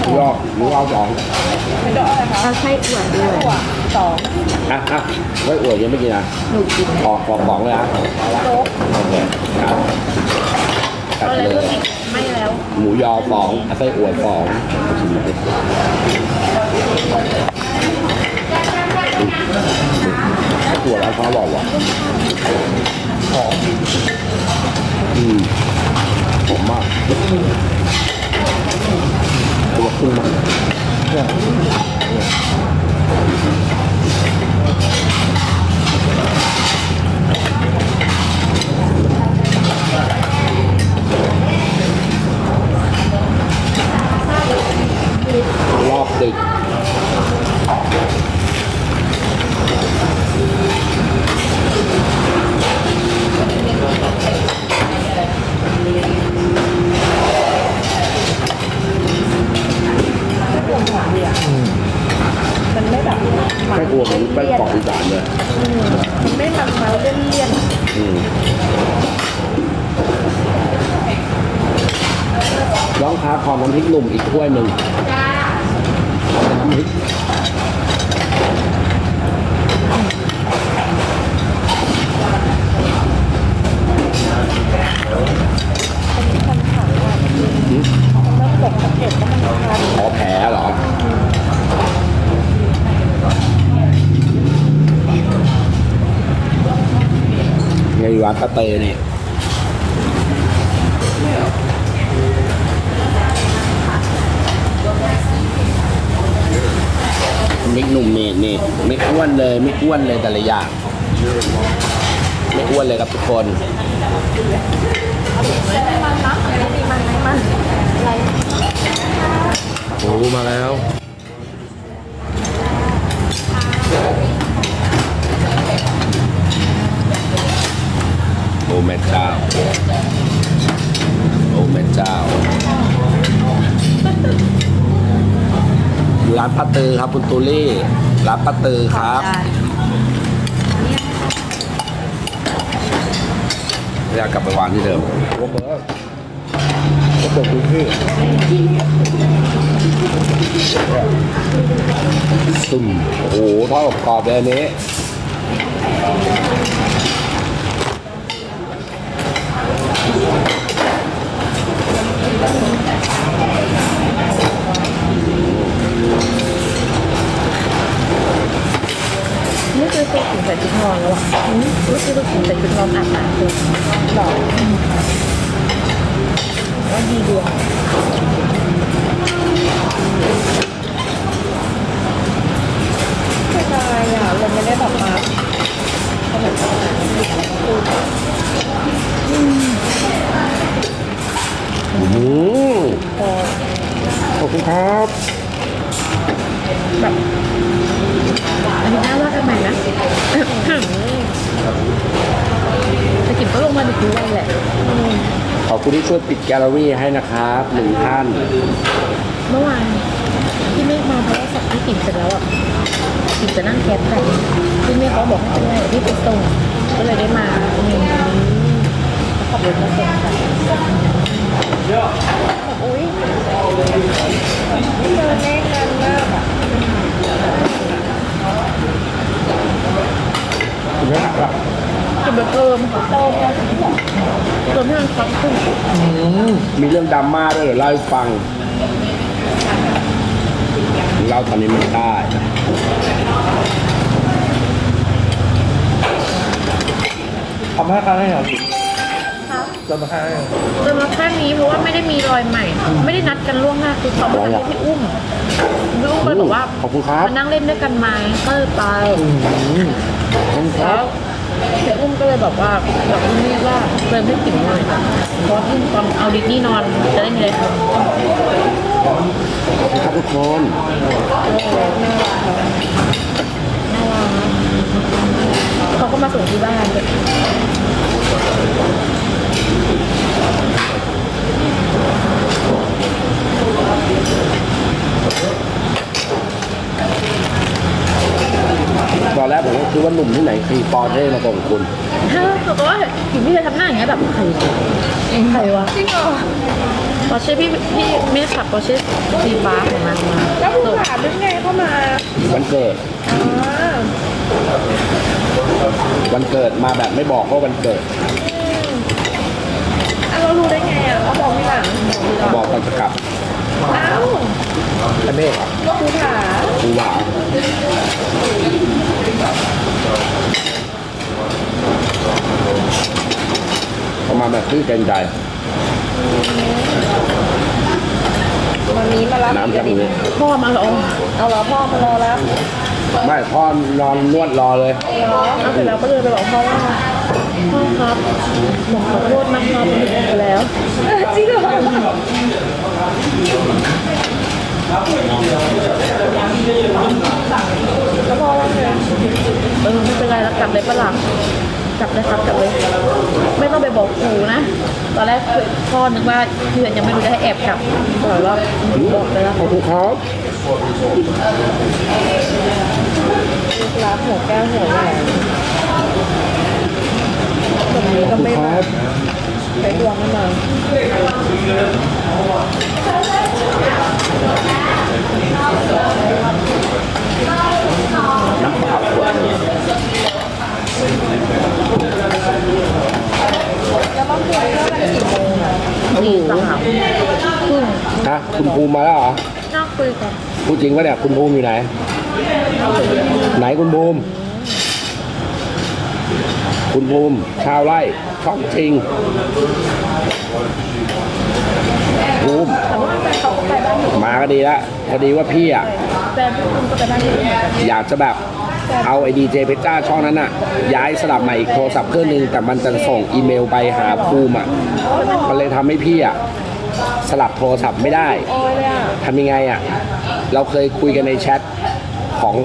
หมูยอหมูเอาสองเอาไส้อั่วด้วยสองอะอะไว้อวดยังไม่กินอะหนูกินออกออกสองเลยอะโอเคครับตัดเอะไรเลเพิ่มยอีกไม่แล้ว หมูยอสองไส้อั่วดสองชิมดิไส้วร้านเขาอร่อยว่ะหอมอืมหอมมาก ตัวขึ้นมาลอบดึก ไม่ปวดหัวเลยอะมันไม่แบบ ไส้อวดเหมือนไส้กรอกอีสานเลย มันไม่มันมาเลี่ยนเลี่ยน อืมน้องค้าขอน้ำพริกหนุ่มอีกถ้วยหนึ่งเอาเป็นน้ำพริก คนขายอะ อืม แล้วปกสังเกตว่ามันคัน ขอแผลเหรอ ไงร้านตะเตเนี่ยมิกหนุ่มเมดนี่ไม่อ้วนเลยไม่อ้วนเลยแต่ละอย่างไม่อ้วนเลยครับทุกคนโอ้มาแล้ว อ้แม่เจ้า โอ้แม่เจ้าอยู่ร้านป้าตือครับคุณตูลี่ ร้านป้าตือครับ อยากกลับไปวางที่เดิมโอ้เบอร์ก็เปิดพื้นที่ซุ่มโอ้โหทอดกรอบๆเลยอันนี้ นี่คือตัวถึงใส่ชุดนอนแล้วอะนี่คือตัวถึงใส่ชุดนอนอาบน้ำเลยหล่อแล้วดีดวงไม่ใช่อะเราไม่ได้แบบมาขนาดนั้น อืมพอขอบคุณครับอันนี้น่าว่ากันใหม่นะแต่กินก็ลงมาดึกทุกวันแหละขอบคุณที่ช่วยปิดแกลเลอรี่ให้นะครับหนึ่งท่านเมื่อวานที่เมฆมาเพราะว่าสับที่กินเสร็จแล้วอะกินจะนั่งแคปไปที่เมฆเขาบอกให้เป็นไรที่ไปส่งก็เลยได้มาอืม ขับรถมาส่งค่ะแบบอุ้ยไม่เจอแม่นานมากอะคุณแม่ครับกินแบบเติมค่ะโตมาถึงแบบเติมให้มันฟังขึ้นมีเรื่องดราม่าด้วยเดี๋ยวเล่าให้ฟังเล่าตอนนี้ไม่ได้ ทำให้ครั้งให้เหรอค่ จนมาให้เติมมาแค่นี้เพราะว่าไม่ได้มีรอยใหม่ ไม่ได้นัดกันล่วงหน้าคือเขามานัดให้พี่อุ้มพี่อุ้มก็เลยบอกว่าขอบคุณครับมานั่งเล่นด้วยกันไหมก็เลยไปขอบคุณคแล้รับวพี่อุ้มก็เลยบอกว่าบอกพี่เมฆว่าเติมให้กิ่งหน่อยเพราะว่าพี่ตอนเอาดิสนี่นอนจะได้มีอะไรทำขอบคุณครับทุกคนเขาก็มาส่งที่บ้าน ตอนแรกผมก็คิดว่าหนุ่มที่ไหนขี่ปอร์เท่มาส่งคุณเธอเขาก็ว่ากิ่งพี่จะทำหน้าอย่างเงี้ยแบบใครวะใครวะจริงเหรอปอร์เช่พี่พี่เมฆขับปอร์เช่สีฟ้าของนางมาแล้วคุณถามได้ไงเข้ามาวันเกิดอ๋อวันเกิดมาแบบไม่บอกว่าวันเกิดอะเรารู้ได้ไงอะเขาบอกที่หลังบอกตอนจะกลับอ้าวอันนี้ครูถากูหวา เขามาแบบตื้อเกรงใจ วันนี้มารับน้ำจังเลยพ่อมาเหรอเอาเหรอพ่อมารอแล้วไม่พ่อนอนนวดรอเลยเหรอเอาเสร็จแล้วก็เลยไปบอกพ่อว่าพ่อครับผมขอโทษนะครับผมผิดไปแล้วจริงเหรอ แล้วพ่อว่าไงเออไม่เป็นไรแล้วกลับเลยปะหลังกลับเลยครับกลับเลย ไม่ต้องไปบอกครูนะ ตอนแรกพ่อนึกว่าเพื่อนยังไม่รู้จะให้แอบกลับบอกว่าบอกไปแล้วขอบคุณครับรับหัวแก้วหัวแหวนแบบนี้ขก็อบคุณไม่ครับใช้ดวงไม่มา น้ำเปล่าขวดหนึ่ง แล้วบางทีก็แบบกี่โมงอะดีสามครึ่งฮะคุณภูมิมาแล้วเหรอน่าคุยกันพูดจริงปะเนี่ยคุณภูมิอยู่ไหน ไหนคุณภูมิ คุณภูมิ ชาวไร่ช่องจริงภูมิแต่ว่าแฟนเขาก็ไปบ้านหนูมาก็ดีแล้วพอดีว่าพี่อะแฟนพี่คุณก็ไปบ้านหนูอยากจะแบบ เอาไอดีเจเพชรจ้าช่องนั้นอะย้ายสลับมาอีกโทรศัพท์เครื่องนึงแต่มันจะส่งอีเมลไปหาภูมิอะมันเลยทำให้พี่อะสลับโทรศัพท์ไม่ได้ทำยังไงอะเราเคยคุยกันในแชทของ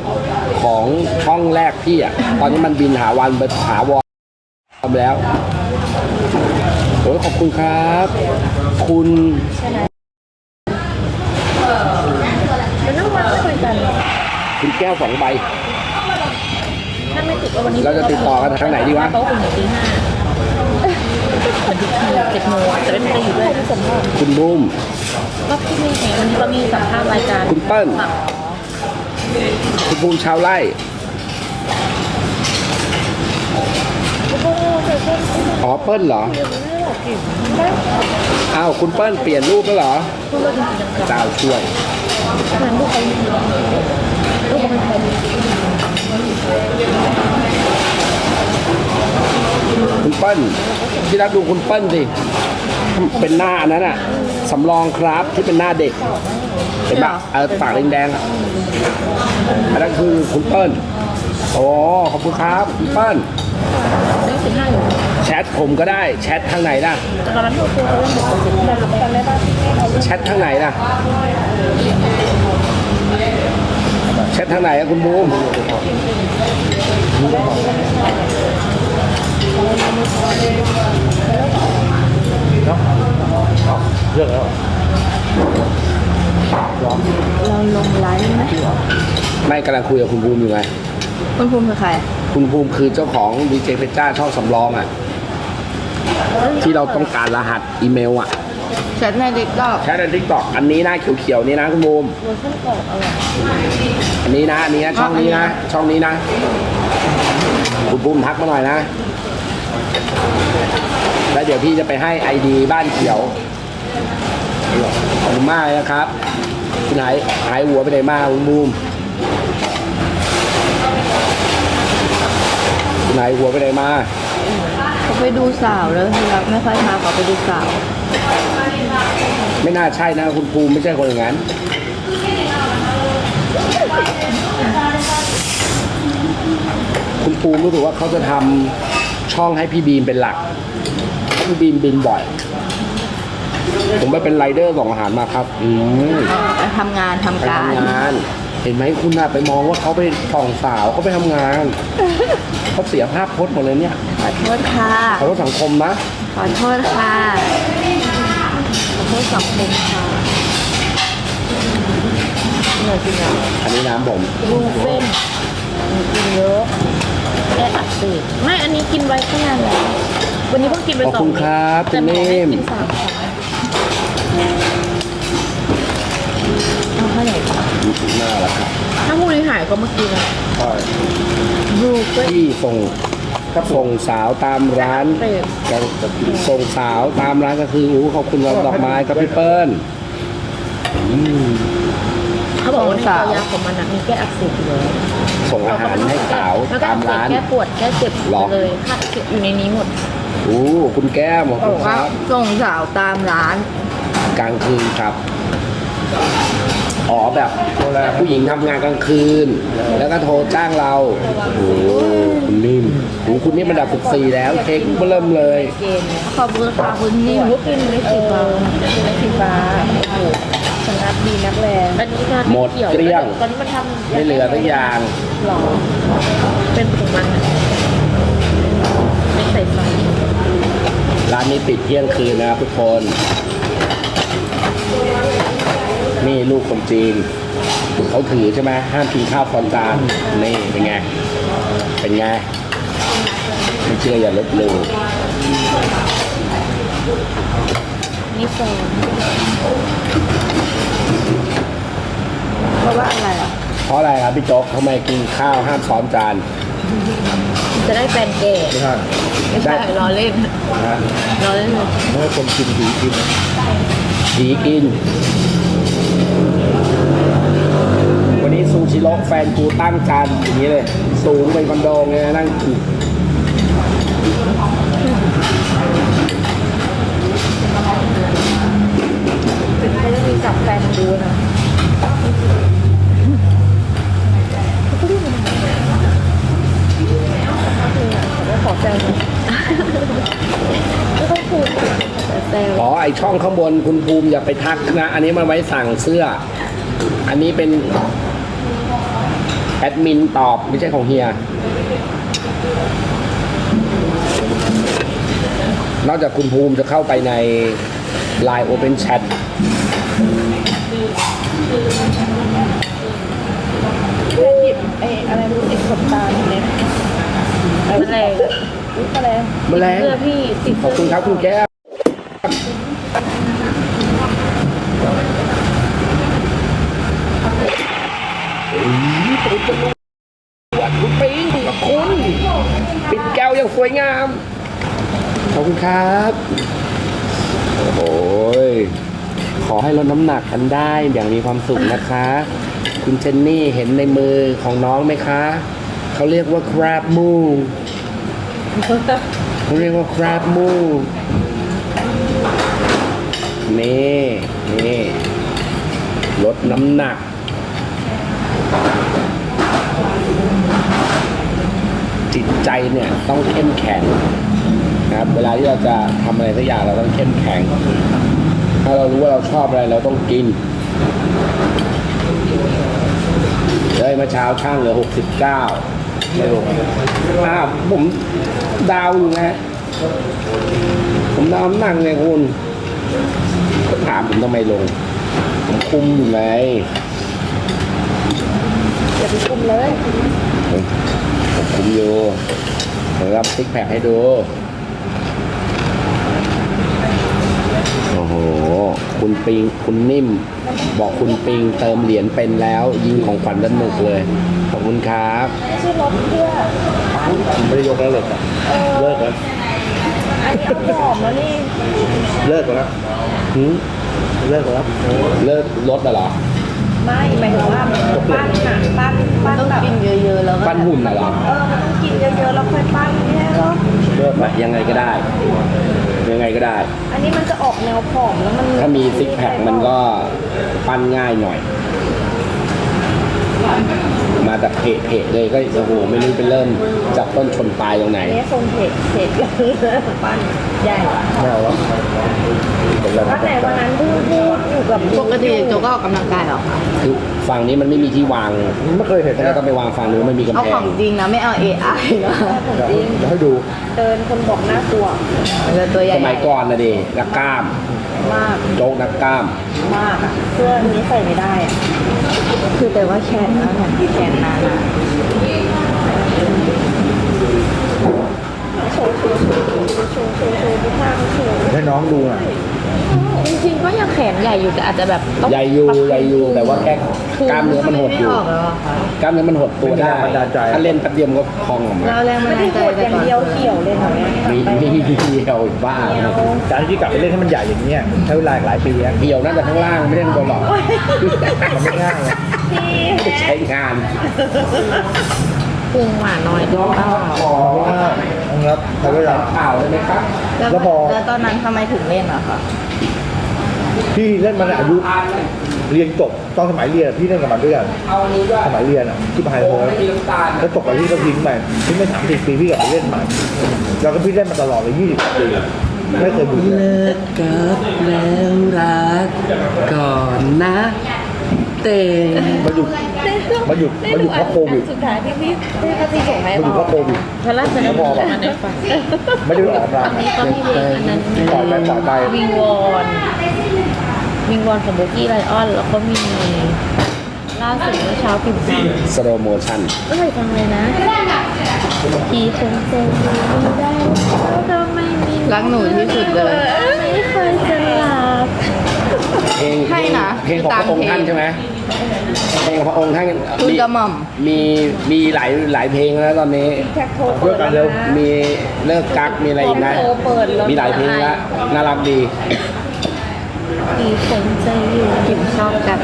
ของช่องแรกพี่อะตอนนี้มันบินหาวันไปหาวอมแล้วโอ้ยขอบคุณครับ คุณคุณแก้วสองใบ ถ้าไม่ติดว่าวันนี้ เราจะติดต่อกันทางไหนดีวะเขาคงถึงตีห้าเหมือนทุกทีเจ็ดโมงแต่ไม่ได้อยู่ด้วยสมบัติคุณบุ้มก็พี่ไม่เห็นวันนี้ก็มีสัมภาษณ์รายการคุณเปิ้ลค่ะคุณภูมิชาวไร่โอ้โหเคยเพื่อนคุยกันอ๋อเปิ้ลเหรอไม่ได้หรอกกิ่ได้อ้าวคุณเปิ้ลเปลี่ยนรูปแล้วเหรอพูดเรื่องจริงๆจังเจ้าช่วยๆงานลูกเขาลูกเขาเป็นใคร คุณเปิ้ลที่รักดูคุณเปิ้ลสิเป็นหน้าอันนั้นอะสำรองครับที่เป็นหน้าเด็กเห็นปะเออปากแดงๆอะอันนั้นคือคุณเปิ้ลโอ้ขอบคุณครับคุณเปิ้ลเรื่องสิบห้าอยู่แชทผมก็ได้แชททางไหนล่ะตอนนั้นเราคุยกันเรื่องหมดสิบแต่จำได้ป่ะที่ไม่เอาแชททางไหนล่ะแชททางไหนอะคุณบูม เลือกแล้วเราลงไลฟ์ไหมไม่กำลังคุยกับคุณบูมอยู่ไงคุณภูมิคือใคร คุณภูมิคือเจ้าของดีเจเพชรจ้าช่องสำรองอะ ที่เราต้องการรหัสอีเมลอะแชทในเด็กก็แชทในทิกตอกอันนี้นะเขียวๆนี่นะคุณบูมเวอร์ชันเก่าอะไรอันนี้นะอันนี้นะช่องนี้นะ ช่องนี้นะ คุณบูมทักมาหน่อยนะแล้ว เดี๋ยวพี่จะไปให้ไอดีบ้านเขียวขอบคุณมากเลยนะครับคุณหายหายหัวไปไหนมาคุณบูมคุณหายหัวไปไหนมาเขาไปดูสาวแล้วที่รักไม่ค่อยมาเขาไปดูสาว ไม่น่าใช่นะคุณภูมิไม่ใช่คนอย่างนั้นคุณภูมิรู้สึกว่าเขาจะทำช่องให้พี่บีมเป็นหลักเพราะพี่บีมบินบ่อย ผมไปเป็นไรเดอร์ส่งอาหารมาครับ อืมไปทำงานทำไปการ ทำงาน เห็นไหมคุณน่ะไปมองว่าเขาไปส่องสาวเขาไปทำงาน เขาเสียภาพพจน์หมดเลยเนี่ยขอโทษค่ะ ขอโทษสังคมนะ ขอโทษค่ะ ขอโทษสังคมค่ะเหนื่อยจริงอะอันนี้น้ำผมลูเส้นกินเยอะแออักเสบไม่ อันนี้กินไว้ข้างนานแล้ว วันนี้เพิ่งกินไปขอบสองคุณครับแต่คุณหมอให้นิ่มกินสามครั้งเอาเท่าไหร่น่ารักครับถ้าพรุ่งนี้หายก็เมื่อกี้นะใช่รูก็ที่ส่งส่งสาวตามร้านเปรตก็ส่งสาวตามร้านก็คืออู้ขอบคุณกับดอกไม้กับพี่เปิ้ลอืมเขาบอกว่าในตัวยาของมันนะมีแก้อักเสบอยู่เลย ส่งอาหารให้สาวแล้วก็ตาอัมกเสบร้าน แก้ปวดแก้เจ็บหรอ เลยค่ะอยู่ในนี้หมดอู้คุณแก้มขอบคุณครับ ส่งสาวตามร้าน กลางคืนครับ อ๋อแบบผู้หญิงทำงานกลางคืน แล้วก็โทรจ้างเรา โอ้โหคุณนิ่มโอ้โหคุณนี่มันดับสิบสี่แล้ว เค้กเริ่มเลยเกณฑ์ขอบคุณค่ะคุณนิ่มก็เป็นในสีฟ้าในสีฟ้าโอ้โหชนะดีนักแลอันนี้การหมดเกี่ยวเกลี้ยง ตอนนี้มันทำไม่เหลือสักอย่าง หรอ เป็นของมันอะไม่ใส่ไฟร้านนี้ปิดเที่ยงคืนนะครับทุกคน นี่ลูกคนจีนเขาถือใช่ไหมห้ามกินข้าวฟอนจานนี่เป็นไง เป็นไง ไม่เชื่ออย่าลบหลู่นี่ซองเพราะว่าอะไรอะ เพราะอะไรครับพี่โจ๊กทำไมกินข้าวห้ามซ้อนจานจะได้แฟนแก่ไม่ใช่ไม่ใช่ล้อเล่นนะล้อเล่นเลยไม่ให้คนกินผีกินผีกิน วันนี้ซู ชิโร่แฟนกูตั้งจานอย่างนี้เลย สูงเป็นคอนโดไงนั่งกินถึงเขาจะมีจับแฟนดูนะแล้วขอแซวหน่อยไม่ต้องพูดแต่แซวอ๋อ ไอช่องข้างบนคุณภูมิอย่าไปทักนะ อันนี้มันไว้สั่งเสื้อ อันนี้เป็น แอดมินตอบไม่ใช่ของเฮีย นอกจากคุณภูมิจะเข้าไปใน Line Open Chat แค่หยิบไอ้อะไรไม่รู้ติดขนตาเนี่ยมันแรงอุ๊ยอะไรแมลงเสื้อพี่ติดขอบคุณครับคุณแก้ว ว่าคุณปิ้งกับคุณ ปิดแก้วอย่างสวยงาม ขอบคุณครับ โอ้ย ขอให้ลดน้ำหนักกันได้อย่างมีความสุขนะคะ คุณเจนนี่เห็นในมือของน้องไหมคะ เขาเรียกว่า crab move เขาเรียกว่า crab move นี่นี่ลดน้ำหนัก จิต ใจเนี่ยต้องเข้มแข็งนะครับเวลาที่เราจะทำอะไรสักอย่างเราต้องเข้มแข็ง ถ้าเรารู้ว่าเราชอบอะไรเราต้องกินเลยมื่อเช้าช่างเหลือหกสิบเก้าไม่ลงอ้าวผมดาวอยู่ไงผมดาวน้ำหนักไงคุณก็ถามผมทำไมลง ผมคุมอยู่ไงอย่าไปคุมเลย ผมผมคุมอยู่ผมรับซิกแพคให้ดู โอ้โห คุณปิง คุณนิ่ม บอกคุณปิงเติมเหรียญเป็นแล้ว ยิงของขวัญสนุกเลย ขอบคุณครับไม่ใช่รถเพื่อไม่ได้ยกแล้วเหรอเลิกแล้วอันนี้เอาหอมแล้วนี่ เลิกแล้วหืมเลิกแล้ว เลิกรถอะเหรอ ไม่หมายถึงว่าปั้นหนักปั้นปั้นต้องแบบกินเยอะๆแล้วก็ปั้นหุ่นอะเหรอเออมันต้องกินเยอะๆแล้วค่อยปั้นเนี่ยเหรอเลิกแล้วยังไงก็ได้ ยังไงก็ได้ อันนี้มันจะออกแนวผอมแล้วมันถ้ามีซิกแพคมันก็ปั้นง่ายหน่อย มาจากเพจเพจเลยก็โอ้โหไม่รู้ไปเริ่มจับต้นชนปลายตรงไหนอันนี้ทรงเผ็ดเผ็ดเลยปั้นใหญ่ไม่เอาแล้วผมแล้ววันไหนวันนั้นพูดพูดอยู่กับปกติโจก็ออกกำลังกายเหรอคะคือฝั่งนี้มันไม่มีที่วางไม่เคยเห็นก็นะเลยต้องไปวางฝั่งนู้นไม่มีกำเอาแพของงจริงนะไม่เอา AI นะเดี๋ยวเดี๋ยวให้ดูเดินคนบอกน่ากลัวมันจะตัวใหญ่สมัยก่อนนะดินักกล้าม มากโจ๊กนักกล้าม มากอะเสื้อนี้ใส่ไม่ได้อะคือแต่ว่าแขนนะแขนนานอะชโชว์โชว์โชว์โชว์โชว์โชว์โชว์ดูท่าเขาโชว์ ให้น้องดูหน่อยจริงๆก็ยังแขนใหญ่อยู่แต่อาจจะแบบต้องใหญ่อยู่ใหญ่อยู่แต่ว่าแค่กล้ามเนื้อมันหดอยู่ ไม่ออกแล้วอะค่ะกล้ามเนื้อมันหดตัวได้ไม่มีแรงบันดาลใจ ถ้าเล่นแป๊บเดียวมันก็พองออกมาเราแรงมัไม่นได้ใจกดอย่างเดียวเขียวเลยเหรอเนี่ยมีมีเดียวอีกบ้าการที่กลับไปเล่นให้มันใหญ่อย่างเนี้ยใช้เวลาอีกหลายปีนะเดียวน่าจะข้างล่างไม่ได้ข้างบนหรอกมันไม่ง่ายนะไม่ได้ใช้งาน พุงหวานน้อยหรือเปล่าขอเพราะว่าต้องรับใช้เวลาข่าวเลยไหมครับแล้วแล้วพอ แล้วตอนนั้นทำไมถึงเล่นอะคะพี่เล่นมาในอายุอ่านเลยเรียนจบตอนสมัยเรียนพี่เล่นกับมันด้วยกันเอาอันนี้ด้วยสมัยเรียนอะที่มหาโอ้ลัยไม่มีน้ำตาลแล้วตกไปพี่ก็ทิ้งไปทิ้งไปสามสิบปีพี่กลับไปเล่นใหม่แล้วก็พี่เล่นมาตลอดเลยยี่สิบปีไม่เคยหยุดเลยเลิกกับแล้วรักก่อนนะ เตงมาหยุด มาหยุดมาหยุดเพราะโควิดสุดท้ายที่พี่พี่พัทีส่งให้มาหยุดเพราะโควิดพระราชดำเนินมาในฝันไม่ได้ออกมาอันนี้ก็มีเพลงอันนั้นปล่อยไปปล่อยไปวิงวอนวิงวอนของโบกี้ไลออนแล้วก็มีล่าสุดเมื่อเช้าปิ่นจังสโลโมชั่นก็เลยฟังเลยนะทีคงจะอยู่ได้ก็ไม่มีรักหนูที่สุดเลยไม่เคยจะหลับ เพลงใช่นะเพลงของพระองค์ท่านใช่ไหมเพลงของพระองค์ท่านคุณกระหม่อม มีมีหลายหลายเพลงแล้วตอนนี้แท็กโทรเพื่อกันเร็วมีเลิกกักมีอะไรอีกนะโทรเปิดแล้วมีหลายเพลงแล้วน่ารักดีทีคงจะอยู่กินชอบกัน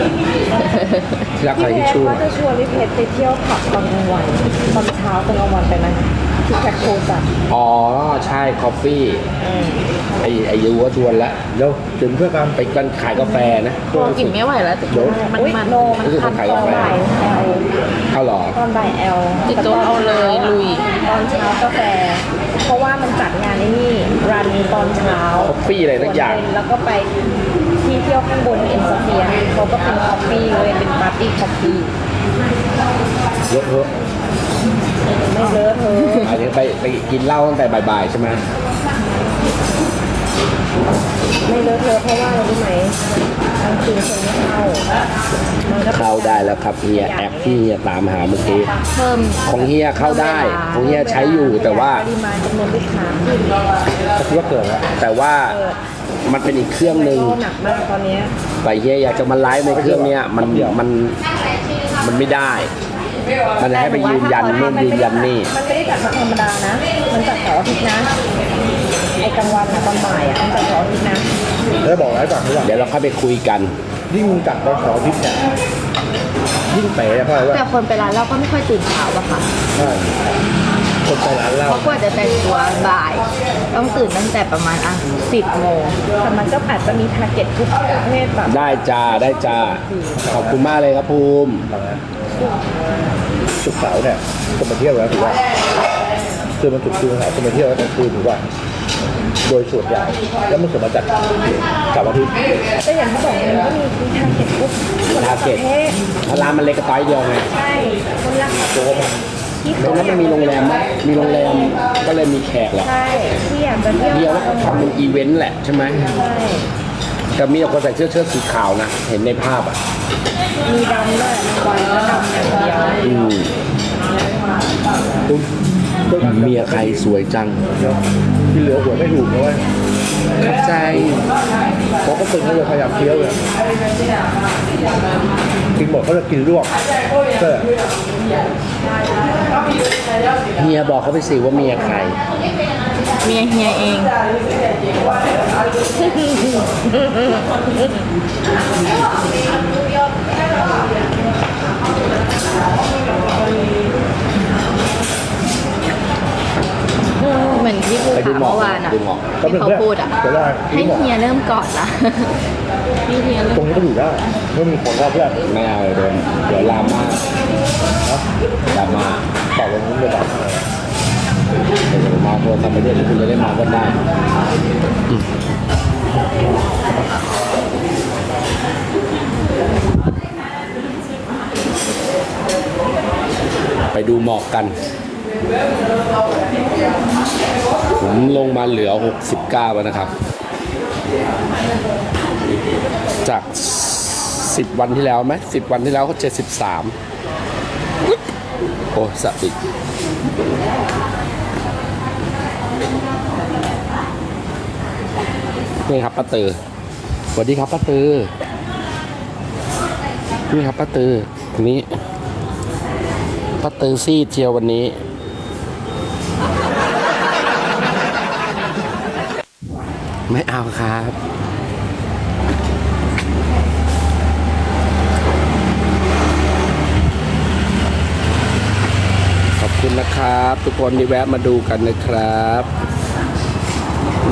ที่รักใครพี่ที่แพทช่วยก็จะชวนพี่เพชรไปเที่ยวผับตอนกลางวันตอนเช้าตอนกลางวันไปไหม ที่แท็กโทรจัดอ๋อ ใช่คอฟฟี่ไอไอยูก็ชวนแล้วเดี๋ยวถึงเพื่อกันไปกันขายกาแฟนะพอกินไม่ไหวแล้วแต่เดี๋ยวมันอุ๊ยมันโนมันรู้สึกคัว่านขายคกาอแฟบ่ายแอลเอาเหรอตอนบ่ายแอลจิตโจเอาเลยลุยตอนเช้ากาแฟ เพราะว่ามันจัดงานไอ้นี่รันตอนเช้าคอฟฟี่อะไรสักอย่างแล้วก็ไปที่เที่ยวข้างบนเอ็นสเฟียเขาก็เป็นคอฟฟี่เลยเป็นปาร์ตี้คอฟฟี่เยอะเถอะ ไม่เลอะเทอะอันนี้ไปไปกินเหล้าตั้งแต่บ่ายๆใช่ไหมไม่เลอะเทอะเพราะว่าอะไรรู้ไหมกลางคืนคนไม่เข้ามันก็ป็นเข้าได้แล้วครับเฮียแอปที่เฮียตามหาเมื่อกี้เพิ่มของเฮียเข้าได้ของเฮียใช้อยู่แต่ว่าปริมาณจำนวนลูกค้าขึ้นก็คิดว่าเกิดแล้วแต่ว่ามันเป็นอีกเครื่องหนึ่งหนักมากตอนเนี้ยแต่เฮียอยากจะมาไลฟ์ในเครื่องเนี้ยมันมันมันไม่ได้ มันให้ไปยืนยันนู่นยืนยันนี่ มันไม่ได้จัดวันธรรมดานะ มันจัดเสาร์อาทิตย์นะ ไอ้กลางวันอะตอนบ่ายอะมันจัดเสาร์อาทิตย์นะ แล้วบอกให้ฟังทุกอย่างเดี๋ยวเราค่อยไปคุยกัน ยิ่งจัดตอนเสาร์อาทิตย์เนี่ยยิ่งเป๋เพราะอะไรแต่วะคนไปร้านเราก็ไม่ค่อยตื่นเช้าอะค่ะ ใช่คนไปร้านเหล้าเพราะกว่าจะแต่งตัวบ่าย ต้องตื่นตั้งแต่ประมาณอะสิบโมงแต่มันก็อาจจะมีทาร์เก็ตทุกประเภทแบบได้จ้าได้จ้าขอบคุณมากเลยครับภูมิฟังนะ สุกร์เสาร์เนี่ยคนมาเที่ยวแล้วถือว่าคือมันสุกร์คืนเสาร์คนมาเที่ยวแล้วกลางคืนถือว่า โดยส่วนใหญ่แล้วมันส่วนมาจากเสาร์อาทิตย์ แต่อย่างที่บอกมันก็มีทาร์เก็ตทุกคนละทาปเก็ตระเภทร้านมันเล็กกระต้อยเดียวไงใช่คนละตัวมันที่ตรงนั้นมันมีโรงแรมไหมมีโรงแรมก็เลยมีแขกแหละใช่ที่อยากจะเที่ยวเฮียว่าเขาทำเป็นอีเวนต์แหละใช่ไหม ใช่ แต่มีคนใส่เสื้อเชิ้ตสีขาวนะ เห็นในภาพอะ มีดำด้วยบางวันก็ดำอย่างเดียวอืมตุ้มเมียใครสวยจัง ที่เหลือหัวไม่ถูกนะเว้ยเข้าใจเขาก็ตึงเขาจะพยายามเคี้ยวเลยกินหมดเขาจะกินรวบเฮียบอกเขาไปสิว่าเมียใคร เมียเฮียเอง เหมือนที่พูดไปดูถามหมอกเมื่อวานอะดูหมอกที่เขาพูดอะเดี๋ยวได้ให้เฮียเริ่มก่อนละให้เฮียเริ่ตรมงนี้ก็อยู่ได้ไม่มีคนรอบเพื่อนไม่เอาเลยโดนเดี๋ยวลามมาลามมาต่อลงนู้นเลยแบบ เดี๋ยวมาโทรทำไปเรื่อยคุณจะได้มาก็ได้ไปดูหมอกกัน ผมลงมาเหลือ 69แล้วนะครับ จาก 10 วันที่แล้วไหม10 วันที่แล้วก็73โอ้สะอึก นี่ครับป้าตือสวัสดีครับป้าตือนี่ครับป้าตือนนี้ป้าตือซีดเจียววันนี้ไม่เอาครับ ขอบ คุณนะครับ ทุกคนที่แวะมาดูกันนะครับ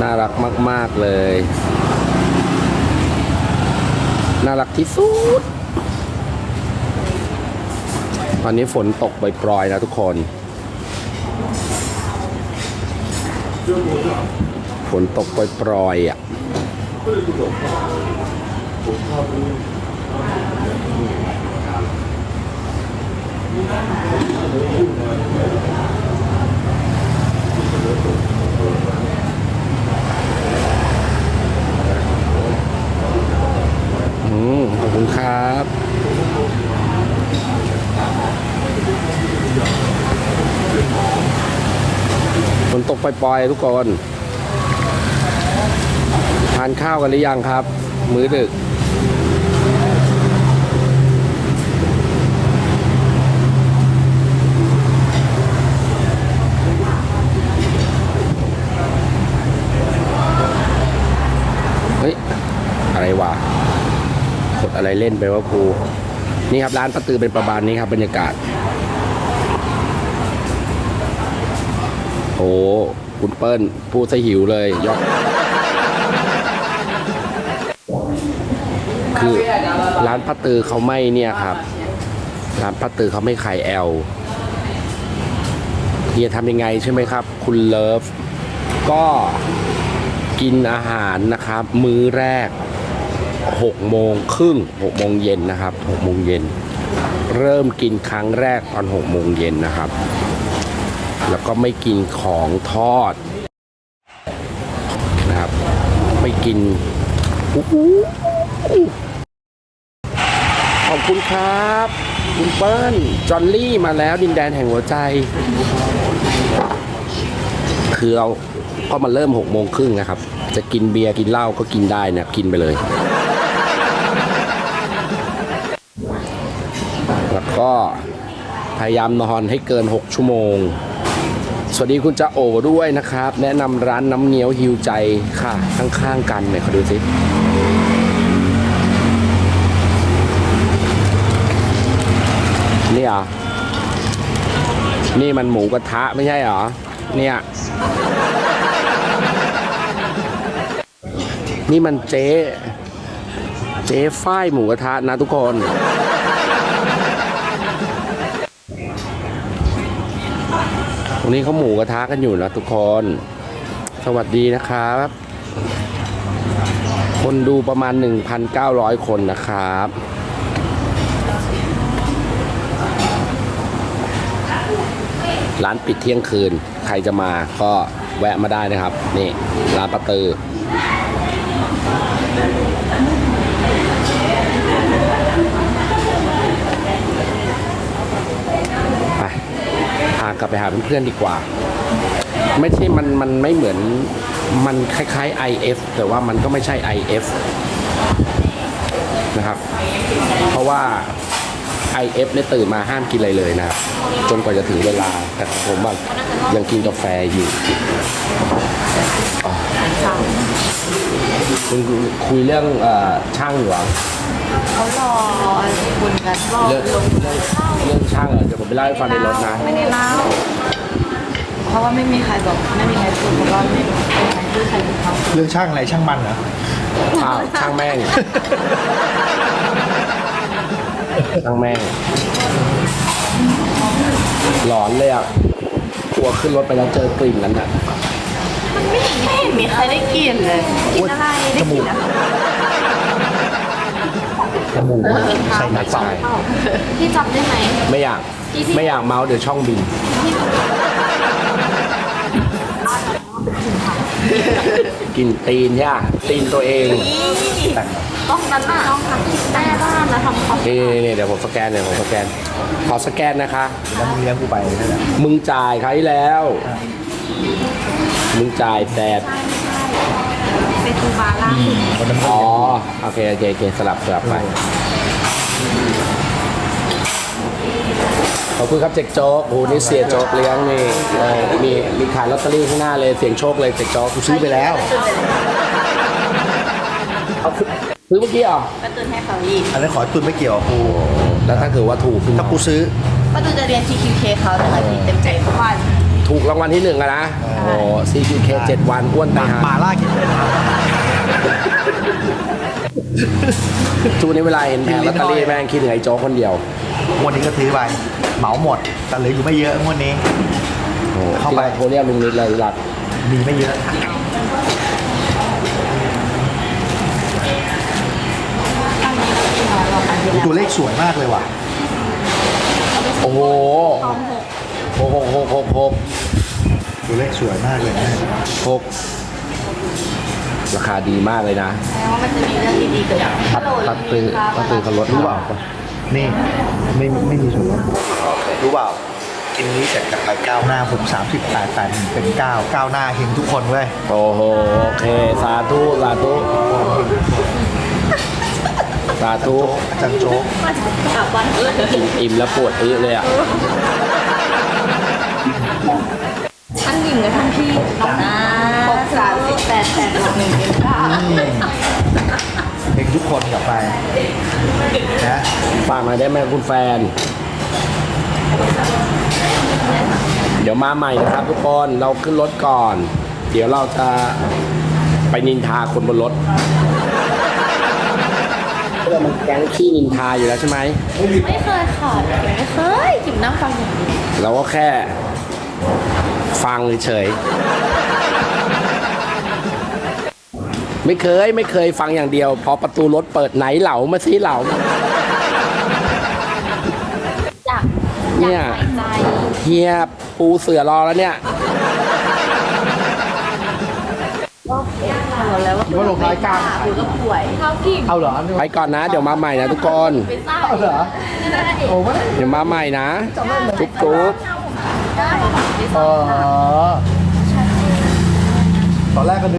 น่ารักมาก ๆ เลย น่ารักที่สุด ตอนนี้ฝนตกปล่อยๆนะทุกคน ฝนตกปล่อยๆอะ อืมขอบคุณครับฝนตกปล่อยๆทุกคน ทานข้าวกันหรือยังครับ มื้อดึก เฮ้ย อะไร วะกดอะไรเล่นไปว่าครูนี่ครับร้านประตือเป็นประมาณนี้ครับบรรยากาศ โอ้คุณเปิ้ลพูดซะหิวเลยยอดคือร้านป้าตือเขาไม่เนี่ยครับ ร้านป้าตือเขาไม่ขายแอลเฮียทำยังไงใช่ไหมครับ คุณเลิฟ ก็กินอาหารนะครับ มื้อแรก หกโมงครึ่งหกโมงเย็นนะครับหกโมงเย็น เริ่มกินครั้งแรกตอนหกโมงเย็นนะครับ แล้วก็ไม่กินของทอดนะครับ ไม่กินขอบคุณครับ คุณเปิ้ลจอนลี่มาแล้วดินแดนแห่งหัวใจ คือเราก็มาเริ่มหกโมงครึ่งนะครับ จะกินเบียร์กินเหล้าก็กินได้นะกินไปเลย แล้ว ก็พยายามนอนให้เกิน 6 ชั่วโมง สวัสดีคุณจะโอด้วยนะครับ แนะนำร้านน้ำเงี้ยวฮิวใจค่ะ ข้างๆกันเนี่ยขอดูสินี่เหรอ นี่มันหมูกระทะไม่ใช่เหรอ เนี่ย นี่มันเจ๊ เจ๊ฝ้ายหมูกระทะนะทุกคน รงนี้เขาหมูกระทะกันอยู่นะทุกคน สวัสดีนะครับ คนดูประมาณ 1,900 คนนะครับร้านปิดเที่ยงคืน ใครจะมาก็แวะมาได้นะครับ นี่ ร้านปะตือ ไปพา กลับไปหาเพื่อนๆดีกว่า ไม่ใช่มันมันไม่เหมือนมันคล้ายๆ IF แต่ว่ามันก็ไม่ใช่ IF นะครับ เพราะว่า IF เนี่ยตื่นมาห้ามกินอะไรเลยนะครับ จนกว่าจะถึงเวลา แต่ผมแบบยังกินกาแฟอยู่อ๋อคุณคุยเรื่องเออช่างอยู่เหรอเขารอคุณกันรอเรื่อง เรื่องเรื่องช่างเหรอเดี๋ยวผมไปเล่าให้ฟังในรถนะไม่ได้เล่าเพราะว่าไม่มีใครบอกไม่มีใครพูดเพราะว่าไม่มีใครพูดใครพูดเขาเรื่องช่างอะไรช่างมันเหรออ้าวช่างแม่งช่างแม่งหลอนเลยอะกลัวขึ้นรถไปแล้วเจอกลิ่นนั้นอะไม่เห็นมีใครได้กินเลยกินอะไรได้กินอะจ มูกใส่หนักใส่พี่จำได้ไหมไม่อยากไม่อยากเมาส์เดี๋ยวช่องบินกินตีนใช่ปะตีนตัวเองต้องนั้นน่ะต้องทำแม่บ้านนะทำความนี่นี่นี่เดี๋ยวผมสแกนเดี๋ยวผมสแกน ขอสแกนนะคะแล้วมึงเลี้ยงกูไปนั่นแหละมึงจ่ายใครแล้ว มึงจ่ายแส ดเป็นตูบาล่าสุดวันนั้นอ๋อ โอเค โอเค โอเค สลับ สลับไป ขอบคุณครับเจ๊กโจ๊กโอ้โหนี่เสียโจ๊กเลี้ยงนี่เออมีมีขายลอตเตอรี่ข้างหน้าเลยเสียงโชคเลยเจ๊กโจ๊กกูซื้อไปแล้วเอาซื้อซื้อเมื่อกี้เหรอป้าตูนให้เขาอีกอันนั้นขอตุนไม่เกี่ยวกับกูแล้วถ้าเกิดว่าถูกขึ้นถ้ามา กูซื้อป้าตูนจะเรียน TQK เขาแต่ละทีเต็มใจทุกวัน ถูกรางวัลที่หนึ่งอะนะโอ้ CQK เจ็ดวันอ้วนตายหฮะมาล่ากินเลยนะทุกนี้เวลาเห็นแผงลอตเตอรี่แม่งคิดถึงไอ้โจ๊กคนเดียว งวันนี้ก็ซื้อไปเหมาหมด แต่เหลืออยู่ไม่เยอะงวดนี้ โอ้โหเข้าที่ไป เราโทรเรียกลุงนิดเลยหลักมีไม่เยอะ ตัวเลขสวยมากเลยว่ะ โอ้โหห กหกหกหกหกตัวเลขสวยมากเลยนะหกราคาดีมากเลยนะแสดงว่ามันจะมีเรื่องดีๆเกิดขึ้นฮัลโหลตัดตือตัดตือเขาลดรู้เปล่านี่ไม่ไม่มีส่วนลดรู้เปล่ากินนี้เสร็จจากไปก้าวหน้าผม30 8 8เป็น9ก้าวหน้าเฮงทุกคนเว้ยโอ้โหโอเค สาธุสาธุสาธุอาจารย์โจ๊กกลับวันเลยอิ่มอิ่มแล้วปวดอื้อเลยอะ ทั้งหญิงและทั้งพี่นะหกสามสิบแปดแปดบวกหนึ่งเป็นเก้าเฮงทุกคนกลับไปนะฝากหน่อยได้ไหมคุณแฟน เดี๋ยวมาใหม่นะครับทุกคนเราขึ้นรถก่อน เดี๋ยวเราจะไปนินทาคนบนรถเพื่อมันแก๊งขี้นินทาอยู่แล้วใช่ไหมไม่เคยค่ะไม่เคยจิ๋มนั่งฟังอย่างนี้เราก็แค่ ฟังเฉยๆไม่เคยไม่เคยฟังอย่างเดียว พอประตูรถเปิดไหนเหลามาสิเหลามาอยากเนี่ยหายใจเฮียปูเสือรอแล้วเนี่ยก็เอ็นหัวแล้วว่าว่าลงท้ายกลางอยู่ก็ป่วยเท้ากิ่งเอาเหรอไปก่อนนะ เดี๋ยวมาใหม่นะทุกคนเป็นไส้เอาเหรอ โอ้ไม่เดี๋ยวมาใหม่นะจุ๊บจุ๊บ ได้เออตอนแรกก็นึก